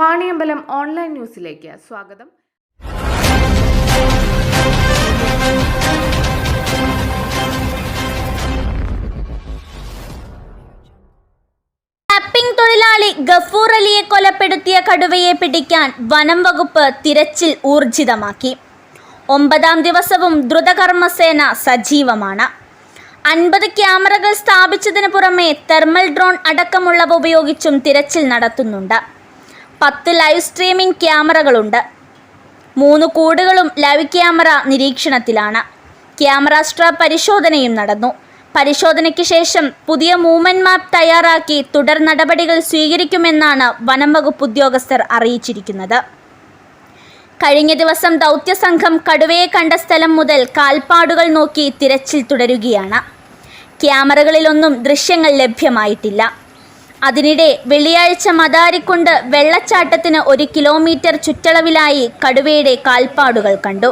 Vaniyambalam online ന്യൂസിലേക്ക് സ്വാഗതം. Tapping തൊഴിലാളി ഗഫൂർ അലിയെ കൊലപ്പെടുത്തിയ കടുവയെ പിടിക്കാൻ വനം വകുപ്പ് തിരച്ചിൽ ഊർജിതമാക്കി. ഒമ്പതാം ദിവസവും ദ്രുതകർമ്മസേന സജീവമാണ്. അൻപത് ക്യാമറകൾ സ്ഥാപിച്ചതിന് പുറമെ തെർമൽ ഡ്രോൺ അടക്കമുള്ളവ ഉപയോഗിച്ചും തിരച്ചിൽ നടത്തുന്നുണ്ട്. പത്ത് ലൈവ് സ്ട്രീമിംഗ് ക്യാമറകളുണ്ട്. മൂന്ന് കൂടുകളും ലൈവ് ക്യാമറ നിരീക്ഷണത്തിലാണ്. ക്യാമറ സ്ട്രാ പരിശോധനയും നടന്നു. പരിശോധനയ്ക്ക് ശേഷം പുതിയ മൂവ്മെന്റ് മാപ്പ് തയ്യാറാക്കി തുടർ നടപടികൾ സ്വീകരിക്കുമെന്നാണ് വനം വകുപ്പ് ഉദ്യോഗസ്ഥർ അറിയിച്ചിരിക്കുന്നത്. കഴിഞ്ഞ ദിവസം ദൗത്യസംഘം കടുവയെ കണ്ട സ്ഥലം മുതൽ കാൽപ്പാടുകൾ നോക്കി തിരച്ചിൽ തുടരുകയാണ്. ക്യാമറകളിലൊന്നും ദൃശ്യങ്ങൾ ലഭ്യമായിട്ടില്ല. അതിനിടെ വെള്ളിയാഴ്ച മദാരിക്കൊണ്ട് വെള്ളച്ചാട്ടത്തിന് ഒരു കിലോമീറ്റർ ചുറ്റളവിലായി കടുവയുടെ കാൽപ്പാടുകൾ കണ്ടു.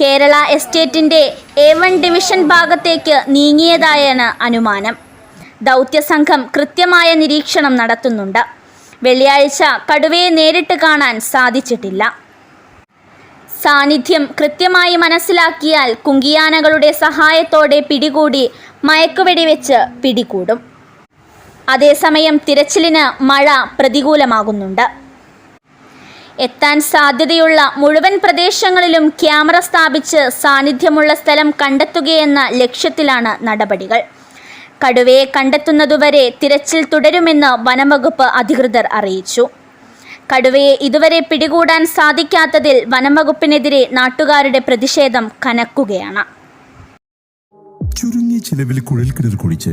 കേരള എസ്റ്റേറ്റിന്റെ എ വൺ ഡിവിഷൻ ഭാഗത്തേക്ക് നീങ്ങിയതായാണ് അനുമാനം. ദൗത്യസംഘം കൃത്യമായ നിരീക്ഷണം നടത്തുന്നുണ്ട്. വെള്ളിയാഴ്ച കടുവയെ നേരിട്ട് കാണാൻ സാധിച്ചിട്ടില്ല. സാന്നിധ്യം കൃത്യമായി മനസ്സിലാക്കിയാൽ കുങ്കിയാനകളുടെ സഹായത്തോടെ പിടികൂടി മയക്കുവെടിവെച്ച് പിടികൂടും. അതേസമയം തിരച്ചിലിന് മഴ പ്രതികൂലമാകുന്നുണ്ട്. എത്താൻ സാധ്യതയുള്ള മുഴുവൻ പ്രദേശങ്ങളിലും ക്യാമറ സ്ഥാപിച്ച് സാന്നിധ്യമുള്ള സ്ഥലം കണ്ടെത്തുകയെന്ന ലക്ഷ്യത്തിലാണ് നടപടികൾ. കടുവയെ കണ്ടെത്തുന്നതുവരെ തിരച്ചിൽ തുടരുമെന്ന് വനംവകുപ്പ് അധികൃതർ അറിയിച്ചു. കടുവയെ ഇതുവരെ പിടികൂടാൻ സാധിക്കാത്തതിൽ വനംവകുപ്പിനെതിരെ നാട്ടുകാരുടെ പ്രതിഷേധം കനക്കുകയാണ്. ചുരുങ്ങിയ ചിലവിൽ കുഴൽക്കിണർ കുഴിച്ച്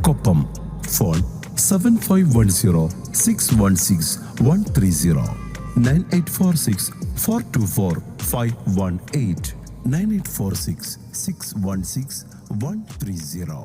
Koppam phone seven five one zero six one six one three zero nine eight four six four two four five one eight nine eight four six six one six one three zero